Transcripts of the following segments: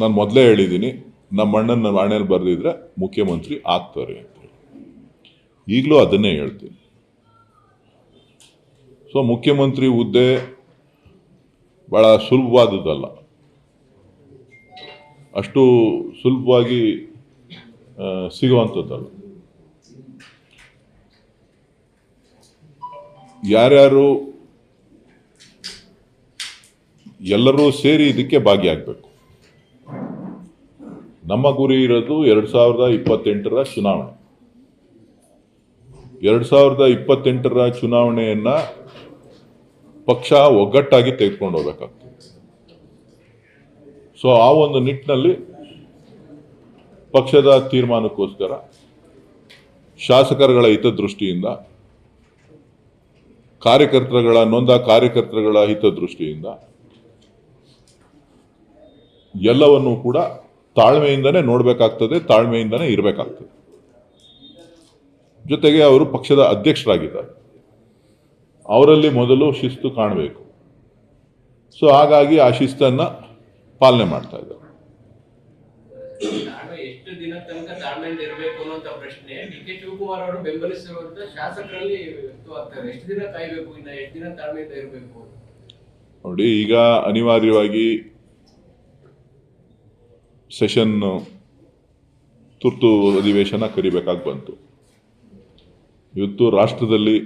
ನಾನು ಮೊದಲೇ ಹೇಳಿದ್ದೀನಿ ನಮ್ಮ ಅಣ್ಣನ ಹಣೆಯಲ್ಲಿ ಬರೆದಿದ್ರೆ ಮುಖ್ಯಮಂತ್ರಿ ಆಗ್ತಾರೆ ಅಂತ ಈಗಲೂ ಅದನ್ನೇ ಹೇಳ್ತೀನಿ. ಸೊ, ಮುಖ್ಯಮಂತ್ರಿ ಹುದ್ದೆ ಭಾಳ ಸುಲಭವಾದದ್ದಲ್ಲ. ಅಷ್ಟು ಸುಲಭವಾಗಿ ಸಿಗುವಂಥದ್ದಲ್ಲ. ಯಾರ್ಯಾರು ಎಲ್ಲರೂ ಸೇರಿ ಇದಕ್ಕೆ ಭಾಗಿಯಾಗಬೇಕು. ನಮ್ಮ ಗುರಿ ಇರೋದು ಎರಡು ಸಾವಿರದ ಇಪ್ಪತ್ತೆಂಟರ ಚುನಾವಣೆ. ಎರಡು ಸಾವಿರದ ಇಪ್ಪತ್ತೆಂಟರ ಚುನಾವಣೆಯನ್ನ ಪಕ್ಷ ಒಗ್ಗಟ್ಟಾಗಿ ತೆಗೆದುಕೊಂಡು ಹೋಗ್ಬೇಕಾಗ್ತದೆ. ಸೊ ಆ ಒಂದು ನಿಟ್ಟಿನಲ್ಲಿ ಪಕ್ಷದ ತೀರ್ಮಾನಕ್ಕೋಸ್ಕರ ಶಾಸಕರುಗಳ ಹಿತದೃಷ್ಟಿಯಿಂದ, ಕಾರ್ಯಕರ್ತರುಗಳ, ನೊಂದ ಕಾರ್ಯಕರ್ತರುಗಳ ಹಿತದೃಷ್ಟಿಯಿಂದ ಎಲ್ಲವನ್ನೂ ಕೂಡ ತಾಳ್ಮೆಯಿಂದನೇ ನೋಡಬೇಕಾಗ್ತದೆ ತಾಳ್ಮೆಯಿಂದನೇ ಇರಬೇಕಾಗ್ತದೆ. ಜೊತೆಗೆ ಅವರು ಪಕ್ಷದ ಅಧ್ಯಕ್ಷರಾಗಿದ್ದಾರೆ. ಅವರಲ್ಲಿ ಮೊದಲು ಶಿಸ್ತು ಕಾಣಬೇಕು. ಸೊ ಹಾಗಾಗಿ ಆ ಶಿಸ್ತನ್ನು ಪಾಲನೆ ಮಾಡ್ತಾ ಇದ್ದಾರೆ. ನೋಡಿ ಈಗ ಅನಿವಾರ್ಯವಾಗಿ ಸೆಷನ್ ತುರ್ತು ಅಧಿವೇಶನ ಕರಿಬೇಕಾಗಿ ಬಂತು. ಇವತ್ತು ರಾಷ್ಟ್ರದಲ್ಲಿ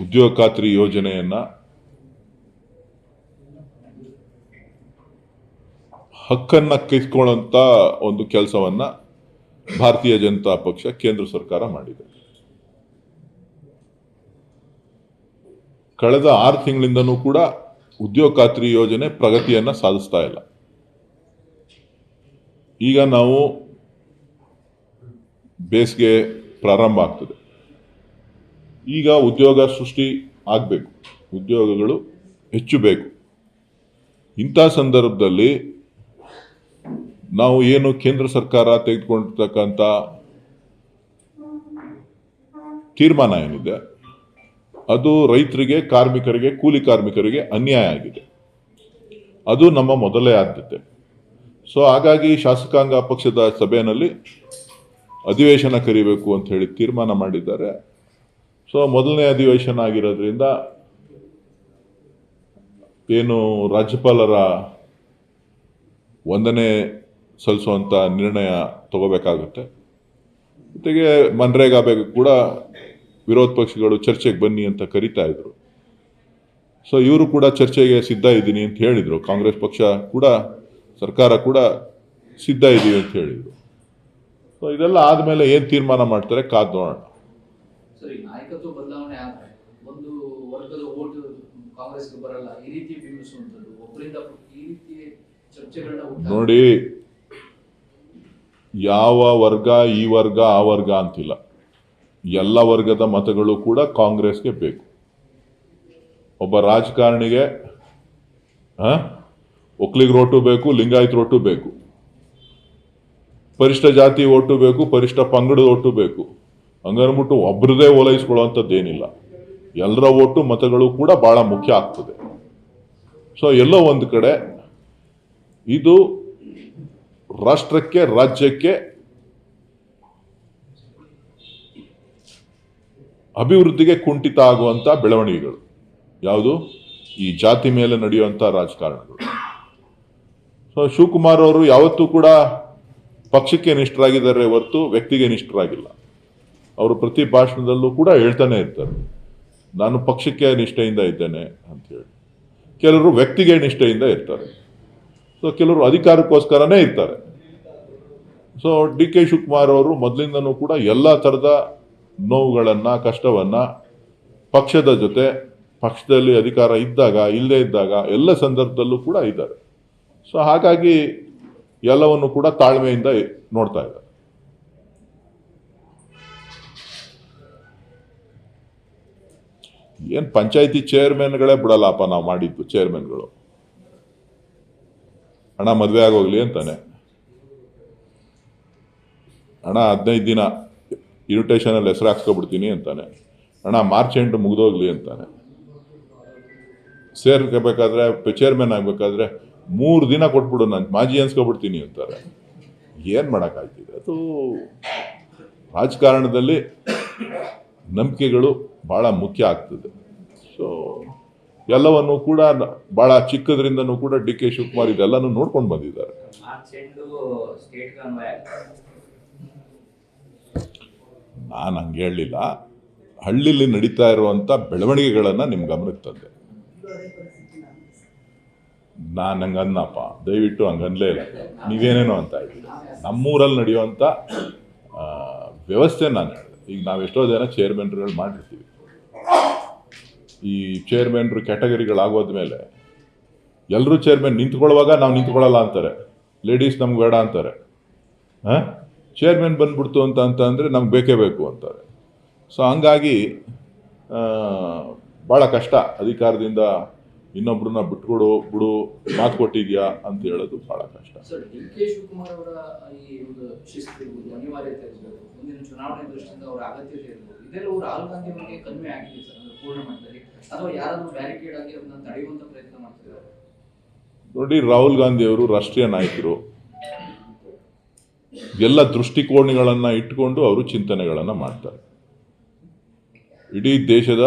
ಉದ್ಯೋಗ ಖಾತ್ರಿ ಯೋಜನೆಯನ್ನ ಹಕ್ಕನ್ನ ಕಿತ್ಕೊಳ್ಳೋಂಥ ಒಂದು ಕೆಲಸವನ್ನ ಭಾರತೀಯ ಜನತಾ ಪಕ್ಷ ಕೇಂದ್ರ ಸರ್ಕಾರ ಮಾಡಿದೆ. ಕಳೆದ ಆರು ತಿಂಗಳಿಂದನೂ ಕೂಡ ಉದ್ಯೋಗ ಖಾತ್ರಿ ಯೋಜನೆ ಪ್ರಗತಿಯನ್ನ ಸಾಧಿಸ್ತಾ ಇಲ್ಲ. ಈಗ ನಾವು ಬೇಸಿಗೆ ಪ್ರಾರಂಭ ಆಗ್ತದೆ. ಈಗ ಉದ್ಯೋಗ ಸೃಷ್ಟಿ ಆಗಬೇಕು. ಉದ್ಯೋಗಗಳು ಹೆಚ್ಚು ಬೇಕು. ಇಂಥ ಸಂದರ್ಭದಲ್ಲಿ ನಾವು ಏನು ಕೇಂದ್ರ ಸರ್ಕಾರ ತೆಗೆದುಕೊಂಡಿರ್ತಕ್ಕಂಥ ತೀರ್ಮಾನ ಏನಿದೆ? ಅದು ರೈತರಿಗೆ, ಕಾರ್ಮಿಕರಿಗೆ, ಕೂಲಿ ಕಾರ್ಮಿಕರಿಗೆ ಅನ್ಯಾಯ ಆಗಿದೆ. ಅದು ನಮ್ಮ ಮೊದಲೇ ಆದ್ಯತೆ. ಸೊ ಹಾಗಾಗಿ ಶಾಸಕಾಂಗ ಪಕ್ಷದ ಸಭೆಯಲ್ಲಿ ಅಧಿವೇಶನ ಕರಿಬೇಕು ಅಂತ ಹೇಳಿ ತೀರ್ಮಾನ ಮಾಡಿದ್ದಾರೆ. ಸೊ ಮೊದಲನೇ ಅಧಿವೇಶನ ಆಗಿರೋದ್ರಿಂದ ಏನು ರಾಜ್ಯಪಾಲರ ವಂದನೆ ಸಲ್ಲಿಸುವಂಥ ನಿರ್ಣಯ ತಗೋಬೇಕಾಗುತ್ತೆ. ಜೊತೆಗೆ ಮನ್ರೇಗಾ ಬಗ್ಗೆ ಕೂಡ ವಿರೋಧ ಪಕ್ಷಗಳು ಚರ್ಚೆಗೆ ಬನ್ನಿ ಅಂತ ಕರಿತಾ ಇದ್ರು. ಸೊ ಇವರು ಕೂಡ ಚರ್ಚೆಗೆ ಸಿದ್ಧ ಇದ್ದೀನಿ ಅಂತ ಹೇಳಿದರು. ಕಾಂಗ್ರೆಸ್ ಪಕ್ಷ ಕೂಡ ಸರ್ಕಾರ ಕೂಡ ಸಿದ್ಧ ಇದ್ದೀವಿ ಅಂತ ಹೇಳಿದರು. ಸೊ ಇದೆಲ್ಲ ಆದಮೇಲೆ ಏನು ತೀರ್ಮಾನ ಮಾಡ್ತಾರೆ? ಕಾದು ನೋಡೋಣ. ನೋಡಿ ಯಾವ ವರ್ಗ ಈ ವರ್ಗ ಆ ವರ್ಗ ಅಂತಿಲ್ಲ. ಎಲ್ಲ ವರ್ಗದ ಮತಗಳು ಕೂಡ ಕಾಂಗ್ರೆಸ್ಗೆ ಬೇಕು. ಒಬ್ಬ ರಾಜಕಾರಣಿಗೆ ಒಕ್ಲಿಗೆ ರೋಟು ಬೇಕು, ಲಿಂಗಾಯತ್ ರೋಟು ಬೇಕು. ಪರಿಷ್ಠ ಜಾತಿ ಓಟು ಬೇಕು, ಪರಿಷ್ಠ ಪಂಗಡದ ಓಟು ಬೇಕು. ಹಂಗನ್ಬಿಟ್ಟು ಒಬ್ರದೇ ಓಲೈಸ್ಕೊಳ್ಳುವಂಥದ್ದೇನಿಲ್ಲ ಎಲ್ಲರ ಓಟು ಮತಗಳು ಕೂಡ ಬಹಳ ಮುಖ್ಯ ಆಗ್ತದೆ. ಸೊ, ಎಲ್ಲೋ ಒಂದು ಕಡೆ ಇದು ರಾಷ್ಟ್ರಕ್ಕೆ, ರಾಜ್ಯಕ್ಕೆ ಅಭಿವೃದ್ಧಿಗೆ ಕುಂಠಿತ ಆಗುವಂತ ಬೆಳವಣಿಗೆಗಳು. ಯಾವುದು? ಈ ಜಾತಿ ಮೇಲೆ ನಡೆಯುವಂತ ರಾಜಕಾರಣಗಳು. ಸೊ ಶಿವಕುಮಾರ್ ಅವರು ಯಾವತ್ತೂ ಕೂಡ ಪಕ್ಷಕ್ಕೆ ನಿಷ್ಠರಾಗಿದ್ದಾರೆ ಹೊರತು ವ್ಯಕ್ತಿಗೆ ನಿಷ್ಠರಾಗಿಲ್ಲ. ಅವರು ಪ್ರತಿ ಭಾಷಣದಲ್ಲೂ ಕೂಡ ಹೇಳ್ತಾನೆ ಇರ್ತಾರೆ. ನಾನು ಪಕ್ಷಕ್ಕೆ ನಿಷ್ಠೆಯಿಂದ ಇದ್ದೇನೆ ಅಂತ ಹೇಳಿ. ಕೆಲವರು ವ್ಯಕ್ತಿಗೆ ನಿಷ್ಠೆಯಿಂದ ಇರ್ತಾರೆ. ಸೊ ಕೆಲವರು ಅಧಿಕಾರಕ್ಕೋಸ್ಕರನೇ ಇರ್ತಾರೆ. ಸೊ ಡಿ ಕೆ ಶಿವಕುಮಾರ್ ಅವರು ಮೊದಲಿಂದನೂ ಕೂಡ ಎಲ್ಲ ಥರದ ನೋವುಗಳನ್ನ, ಕಷ್ಟವನ್ನ ಪಕ್ಷದ ಜೊತೆ, ಪಕ್ಷದಲ್ಲಿ ಅಧಿಕಾರ ಇದ್ದಾಗ, ಇಲ್ಲದೆ ಇದ್ದಾಗ ಎಲ್ಲ ಸಂದರ್ಭದಲ್ಲೂ ಕೂಡ ಇದ್ದಾರೆ. ಸೊ ಹಾಗಾಗಿ ಎಲ್ಲವನ್ನು ಕೂಡ ತಾಳ್ಮೆಯಿಂದ ನೋಡ್ತಾ ಇದ್ದಾರೆ. ಏನು ಪಂಚಾಯಿತಿ ಚೇರ್ಮನ್ಗಳೇ ಬಿಡಲ್ಲಪ್ಪ ನಾವು ಮಾಡಿದ್ದು ಚೇರ್ಮನ್ಗಳು? ಹಣ ಮದುವೆ ಆಗೋಗ್ಲಿ ಅಂತಾನೆ. ಹಣ ಹದಿನೈದು ದಿನ ಇನ್ವಿಟೇಷನ್ ಅಲ್ಲಿ ಹೆಸರು ಹಾಕ್ಸ್ಕೊಬಿಡ್ತೀನಿ ಅಂತಾನೆ. ಅಣ್ಣ ಮಾರ್ಚ್ ಎಂಟು ಮುಗಿದೋಗ್ಲಿ ಅಂತಾನೆ. ಸೇರ್ಕೋಬೇಕಾದ್ರೆ ಚೇರ್ಮನ್ ಆಗಬೇಕಾದ್ರೆ ಮೂರು ದಿನ ಕೊಟ್ಬಿಡು ನಾನು ಮಾಜಿ ಅನ್ಸ್ಕೊಬಿಡ್ತೀನಿ ಅಂತಾರೆ. ಏನು ಮಾಡೋಕ್ಕಾಗ್ತಿದೆ? ಅದು ರಾಜಕಾರಣದಲ್ಲಿ ನಂಬಿಕೆಗಳು ಭಾಳ ಮುಖ್ಯ ಆಗ್ತದೆ. ಸೊ ಎಲ್ಲವನ್ನು ಕೂಡ ಭಾಳ ಚಿಕ್ಕದ್ರಿಂದನೂ ಕೂಡ ಡಿ ಕೆ ಶಿವಕುಮಾರ್ ಇದೆಲ್ಲನೂ ನೋಡ್ಕೊಂಡು ಬಂದಿದ್ದಾರೆ. ನಾನು ಹಂಗೆ ಹೇಳಲಿಲ್ಲ. ಹಳ್ಳಿಲಿ ನಡೀತಾ ಇರುವಂಥ ಬೆಳವಣಿಗೆಗಳನ್ನು ನಿಮ್ಮ ಗಮನಕ್ಕೆ ತಂದೆ. ನಾನು ಹಂಗೆ ಅನ್ನಪ್ಪ ದಯವಿಟ್ಟು ಹಂಗೆ ಇಲ್ಲ. ನೀವೇನೇನೋ ಅಂತ ಇದ್ದೀರಿ ನಮ್ಮೂರಲ್ಲಿ ನಡೆಯುವಂಥ ವ್ಯವಸ್ಥೆ ನಾನು ಹೇಳಿದೆ. ಈಗ ನಾವು ಎಷ್ಟೋ ಜನ ಚೇರ್ಮನ್ರುಗಳು ಮಾಡಿರ್ತೀವಿ. ಈ ಚೇರ್ಮನ್ರು ಕ್ಯಾಟಗರಿಗಳಾಗೋದ್ಮೇಲೆ ಎಲ್ಲರೂ ಚೇರ್ಮನ್ ನಿಂತ್ಕೊಳ್ಳುವಾಗ ನಾವು ನಿಂತ್ಕೊಳ್ಳಲ್ಲ ಅಂತಾರೆ. ಲೇಡೀಸ್ ನಮ್ಗೆ ಬೇಡ ಅಂತಾರೆ. ಹಾಂ? ಚೇರ್ಮನ್ ಬಂದ್ಬಿಡ್ತು ಅಂತ ಅಂತ ಅಂದರೆ ನಮ್ಗೆ ಬೇಕೇ ಬೇಕು ಅಂತಾರೆ. ಸೊ ಹಂಗಾಗಿ ಭಾಳ ಕಷ್ಟ ಅಧಿಕಾರದಿಂದ ಇನ್ನೊಬ್ಬರನ್ನ ಬಿಟ್ಕೊಡು ಬಿಡು ಮಾತು ಕೊಟ್ಟಿದ್ಯಾ ಅಂತ ಹೇಳೋದು ಭಾಳ ಕಷ್ಟ. ನೋಡಿ ರಾಹುಲ್ ಗಾಂಧಿ ಅವರು ರಾಷ್ಟ್ರೀಯ ನಾಯಕರು. ಎಲ್ಲ ದೃಷ್ಟಿಕೋನಗಳನ್ನು ಇಟ್ಕೊಂಡು ಅವರು ಚಿಂತನೆಗಳನ್ನು ಮಾಡ್ತಾರೆ. ಇಡೀ ದೇಶದ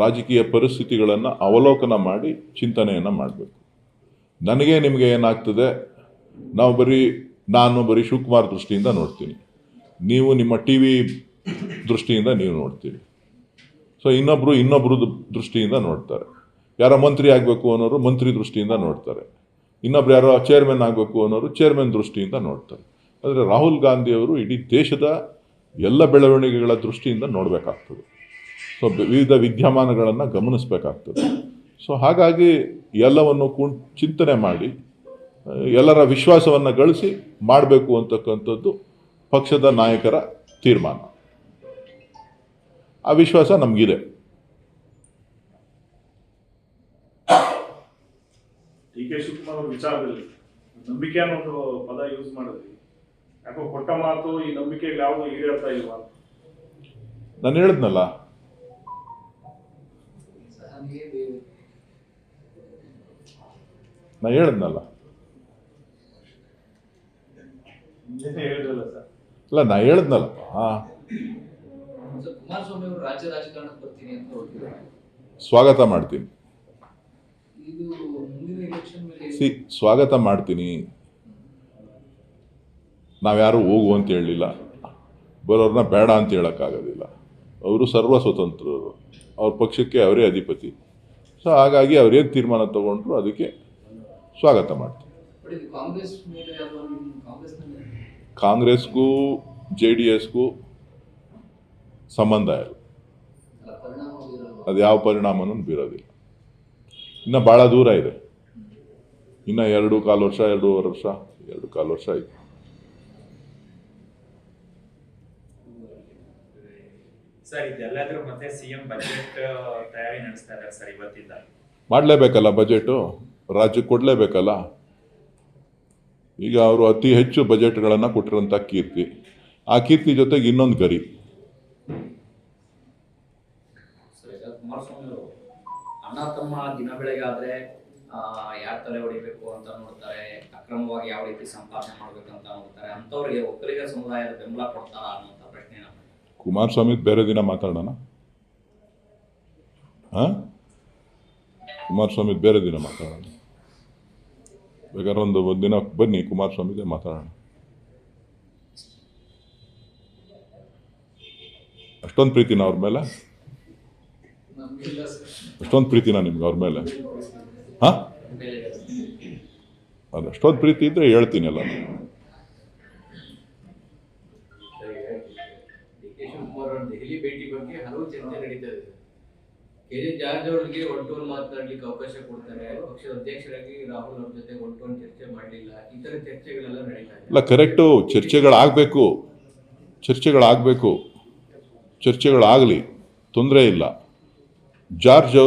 ರಾಜಕೀಯ ಪರಿಸ್ಥಿತಿಗಳನ್ನು ಅವಲೋಕನ ಮಾಡಿ ಚಿಂತನೆಯನ್ನು ಮಾಡಬೇಕು. ನನಗೆ ನಿಮಗೆ ಏನಾಗ್ತದೆ? ನಾವು ಬರೀ, ನಾನು ಬರೀ ಶಿವಕುಮಾರ್ ದೃಷ್ಟಿಯಿಂದ ನೋಡ್ತೀನಿ. ನೀವು ನಿಮ್ಮ ಟಿ ವಿ ದೃಷ್ಟಿಯಿಂದ ನೀವು ನೋಡ್ತೀರಿ. ಸೊ ಇನ್ನೊಬ್ಬರು ಇನ್ನೊಬ್ಬರು ದೃಷ್ಟಿಯಿಂದ ನೋಡ್ತಾರೆ. ಯಾರೋ ಮಂತ್ರಿ ಆಗಬೇಕು ಅನ್ನೋರು ಮಂತ್ರಿ ದೃಷ್ಟಿಯಿಂದ ನೋಡ್ತಾರೆ. ಇನ್ನೊಬ್ರು ಯಾರೋ ಚೇರ್ಮನ್ ಆಗಬೇಕು ಅನ್ನೋರು ಚೇರ್ಮನ್ ದೃಷ್ಟಿಯಿಂದ ನೋಡ್ತಾರೆ. ಆದರೆ ರಾಹುಲ್ ಗಾಂಧಿಯವರು ಇಡೀ ದೇಶದ ಎಲ್ಲ ಬೆಳವಣಿಗೆಗಳ ದೃಷ್ಟಿಯಿಂದ ನೋಡಬೇಕಾಗ್ತದೆ. ಸೊ ವಿವಿಧ ವಿದ್ಯಮಾನಗಳನ್ನು ಗಮನಿಸಬೇಕಾಗ್ತದೆ. ಸೊ ಹಾಗಾಗಿ ಎಲ್ಲವನ್ನು ಕುಂ, ಚಿಂತನೆ ಮಾಡಿ, ಎಲ್ಲರ ವಿಶ್ವಾಸವನ್ನು ಗಳಿಸಿ ಮಾಡಬೇಕು ಅಂತಕ್ಕಂಥದ್ದು ಪಕ್ಷದ ನಾಯಕರ ತೀರ್ಮಾನ. ಆ ವಿಶ್ವಾಸ ನಮಗಿದೆ. ಡಿ ಕೆ ಶಿವಕುಮಾರ್ ವಿಚಾರದಲ್ಲಿ ನಂಬಿಕೆ ಅನ್ನೋ ಪದ ಯೂಸ್ ಮಾಡಿದ್ರಿ. ಯಾಕೋ ಕೊಟ್ಟ ಮಾತು ಈ ನಂಬಿಕೆ ಯಾವುದು ಈಡೇರ್ತಾ ಇಲ್ವಾ. ನಾನು ಹೇಳಿದ್ನಲ್ಲ. ನಾ ಹೇಳದ್ನಲ್ಲ. ಹೇಳಿದ್ನಲ್ಲ ಹೇಳಿದ್ರಲ್ಲ ಸರ್. ಇಲ್ಲ ನಾ ಹೇಳಿದ್ನಲ್ಲಪ್ಪ ಹಾಂ. ಸರ್ ಕುಮಾರಸ್ವಾಮಿ ಅವರು ರಾಜ್ಯ ರಾಜಕಾರಣಕ್ಕೆ ಬರ್ತೀನಿ ಅಂತ ಹೊರಟಿದ್ದಾರೆ. ಸ್ವಾಗತ ಮಾಡ್ತೀನಿ. ಇದು ಮುಂದಿನ ಎಲೆಕ್ಷನ್ ಮೇಲೆ ಸಿ ಸ್ವಾಗತ ಮಾಡ್ತೀನಿ. ನಾವ್ಯಾರು ಹೋಗು ಅಂತ ಹೇಳಲಿಲ್ಲ. ಬರೋರನ್ನ ಬೇಡ ಅಂತ ಹೇಳೋಕ್ಕಾಗೋದಿಲ್ಲ. ಅವರು ಸರ್ವ ಸ್ವತಂತ್ರರು. ಅವ್ರ ಪಕ್ಷಕ್ಕೆ ಅವರೇ ಅಧಿಪತಿ. ಸೊ ಹಾಗಾಗಿ ಅವರೇನು ತೀರ್ಮಾನ ತಗೊಂಡ್ರು ಅದಕ್ಕೆ ಸ್ವಾಗತ ಮಾಡ್ತೀವಿ. ಕಾಂಗ್ರೆಸ್ಗೂ ಜೆ ಡಿ ಎಸ್ಗೂ ಸಂಬಂಧ ಇಲ್ಲ? ಅದು ಯಾವ ಪರಿಣಾಮನೂ ಬೀರೋದಿಲ್ಲ. ಇನ್ನು ಭಾಳ ದೂರ ಇದೆ. ಇನ್ನು ಎರಡು ಕಾಲು ವರ್ಷ ಎರಡೂವರೆ ವರ್ಷ ಎರಡು ಕಾಲು ವರ್ಷ ಇದೆ ಸರ್ ಇದೆಲ್ಲದ್ರ ಮತ್ತೆ ಸಿಎಂ ಬಜೆಟ್ ತಯಾರಿ ನಡೆಸ್ತಾ ಇದ್ದಾರೆ ಸರ್ ಇವತ್ತಿಂದ. ಮಾಡಲೇಬೇಕಲ್ಲ ಬಜೆಟು ರಾಜ್ಯಕ್ಕೆ ಕೊಡಲೇಬೇಕಲ್ಲ? ಈಗ ಅವರು ಅತಿ ಹೆಚ್ಚು ಬಜೆಟ್ಗಳನ್ನು ಕೊಟ್ಟಿರೋಂಥ ಕೀರ್ತಿ. ಆ ಕೀರ್ತಿ ಜೊತೆಗೆ ಇನ್ನೊಂದು ಗರಿ. ಅಣ್ಣ ತಮ್ಮ ದಿನ ಬೆಳಗ್ಗೆ ಆದ್ರೆ ಯಾರ ತಲೆ ಹೊಡಿಬೇಕು ಅಂತ ನೋಡ್ತಾರೆ ಅಕ್ರಮವಾಗಿ ಯಾವ ರೀತಿ ಸಂಪಾದನೆ ಅಂತ ನೋಡ್ತಾರೆ ಅಂತವ್ರಿಗೆ ಒಕ್ಕಲಿಗ ಸಮುದಾಯದ ಬೆಂಬಲ ಕೊಡ್ತಾರ ಅನ್ನುವಂಥ ಪ್ರಶ್ನೆನ ಕುಮಾರಸ್ವಾಮಿ ಬೇರೆ ದಿನ ಮಾತಾಡೋಣ? ಹಾಂ? ಕುಮಾರಸ್ವಾಮಿ ಬೇರೆ ದಿನ ಮಾತಾಡೋಣ. ಬೇಕಾದ್ರೆ ಒಂದು ಒಂದು ದಿನ ಬನ್ನಿ ಕುಮಾರಸ್ವಾಮಿಗೆ ಮಾತಾಡೋಣ. ಅಷ್ಟೊಂದು ಪ್ರೀತಿನ ಅವ್ರ ಮೇಲೆ? ಅಷ್ಟೊಂದು ಪ್ರೀತಿನ ನಿಮ್ಗೆ ಅವ್ರ ಮೇಲೆ? ಹಾಂ? ಅದು ಅಷ್ಟೊಂದು ಪ್ರೀತಿ ಇದ್ದರೆ ಹೇಳ್ತೀನಿ ಎಲ್ಲ ಡಿ ಕೆ ಶಿವಕುಮಾರ್ ಅವರ ದೆಹಲಿ ಭೇಟಿ ಬಗ್ಗೆ ಹಲವು ಚರ್ಚೆ ನಡೀತಾ ಇದೆ. ಕೆ ಜೆ ಜಾರ್ಜ್ ಅವರಿಗೆ ಒನ್ ಟು ಅವಕಾಶ ಕೊಡ್ತಾರೆ. ಪಕ್ಷದ ಅಧ್ಯಕ್ಷರಾಗಿ ರಾಹುಲ್ ಅವ್ರ ಜೊತೆ ಒನ್ ಟು ಒನ್ ಚರ್ಚೆ ಮಾಡಲಿಲ್ಲ. ಈ ತರ ಚರ್ಚೆಗಳೆಲ್ಲ ನಡೀತಾ ಇದೆ. ಇಲ್ಲ ಕರೆಕ್ಟು ಚರ್ಚೆಗಳಾಗಬೇಕು. ಚರ್ಚೆಗಳಾಗಬೇಕು. ಚರ್ಚೆಗಳಾಗಲಿ. ತೊಂದರೆ ಇಲ್ಲ. ಜಾರ್ಜ್